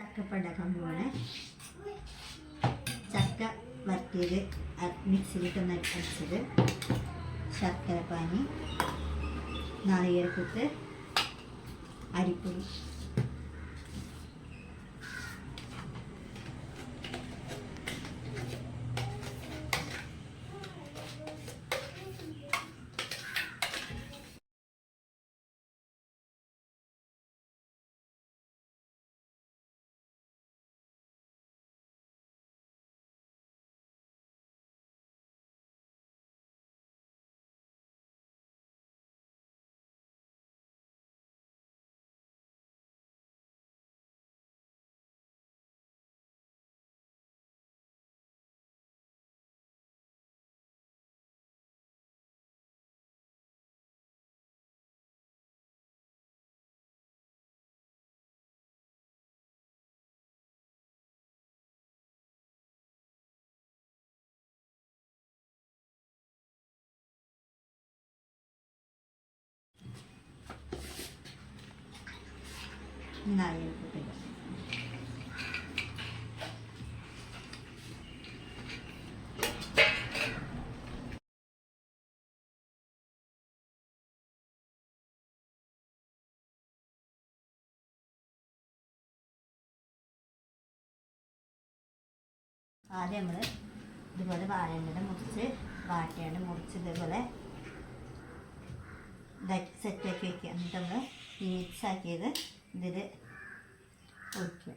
ചക്കപ്പം ഉണ്ടാക്കാൻ പോവാണ് ചക്ക വരട്ടിയത് മിക്സിയിലിട്ടൊന്ന് അടിച്ചത് ശർക്കര പാനി നാളികേരക്കുത്ത് അരിപ്പൊടി. ഇടുക. ആദ്യം നമ്മൾ ഇതുപോലെ വാഴേണ്ടത് മുറിച്ച് വാട്ടേണ്ട മുറിച്ച് ഇതേപോലെ സെറ്റാക്കി വെക്കുക എന്നിട്ട് നമ്മൾ മിക്സാക്കിയത് ഇതിൽ ഒഴിക്കുക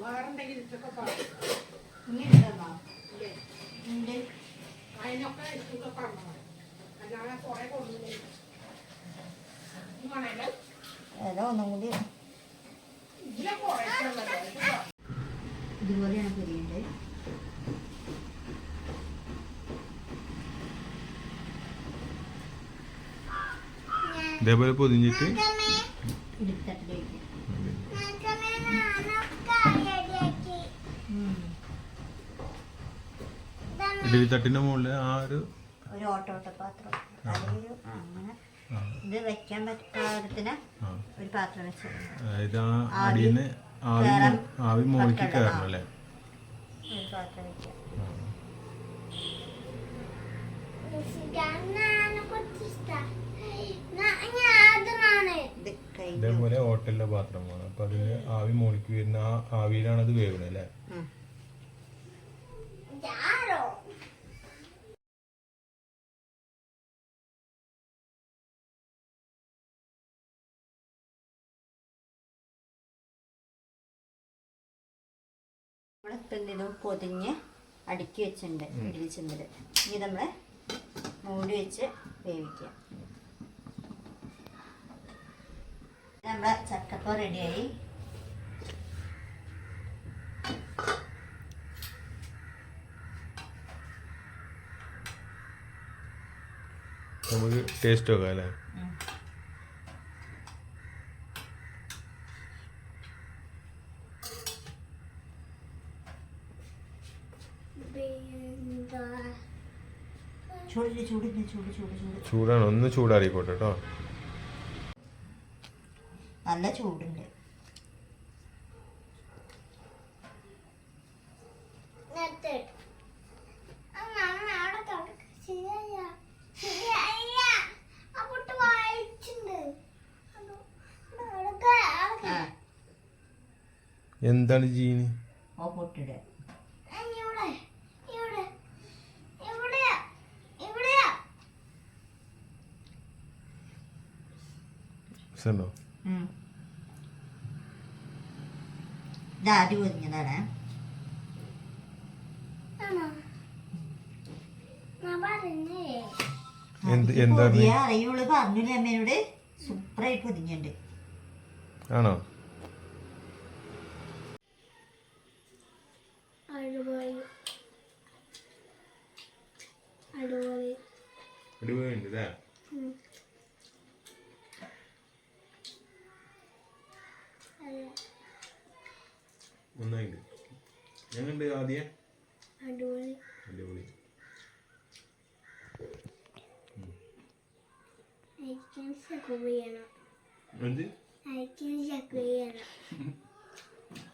വേറെന്തെങ്കിലും പറഞ്ഞു അതിനൊക്കെ പറഞ്ഞു. അല്ലാതെ കുറെ കൊണ്ടുപോയി ഒന്നും കൂടി ഇതേപോലെ പൊതിഞ്ഞിട്ട് ഇടിവിത്തട്ടിന്റെ മുകളിൽ ആ ഒരു ഒരു ഓട്ടോട്ട പാത്രം അതിലൊരു അങ്ങനെ ആ, ഇത് വെക്കാൻ പറ്റാത്തിന് ഒരു പാത്രം അടിയിൽ ആവി ആവി മുകളിലേക്ക് കയറണം അല്ലേ? ഒരു പാത്രം വെക്കുക ഇതേപോലെ ഹോട്ടലിലെ പാത്രമാണ് അപ്പൊ അതിന് ആവി മുകളിലേക്ക് വരുന്ന ആ ആവിയിലാണ് അത് വേവുന്നത് അല്ലേ. നമ്മൾ പൊതിഞ്ഞ് അടുക്കി വെച്ചിട്ടുണ്ട് ഇടിച്ചിട്ടുണ്ട് ഇനി നമ്മൾ മൂടി വെച്ച് വേവിക്കുക. നമ്മളെ ചക്കപ്പ റെഡിയായി. നമുക്ക് ടേസ്റ്റ് നോക്കാം അല്ലേ? ചൂടാണ്. ഒന്ന് ചൂടാറിക്കോട്ടെ കേട്ടോ നല്ല ചൂടുണ്ട്. ആ എന്താണ് ജീന്? ഓ ഇത് ആദ്യം പൊതിയ അറിയുള്ളൂ പറഞ്ഞില്ല അമ്മേനോട്? സൂപ്പറായിട്ട് പൊതിഞ്ഞുണ്ട് ആണോ? അടിപൊളി. അടിപൊളി. അടിപൊളിയുണ്ട് അല്ലേ നന്നായിട്ട് ഞങ്ങളുണ്ട് ആദ്യം? അടിപൊളി. അടിപൊളി. ഐ സക്ക് ചെയ്യണം എന്ത്? ഐ സക്ക് ചെയ്യണം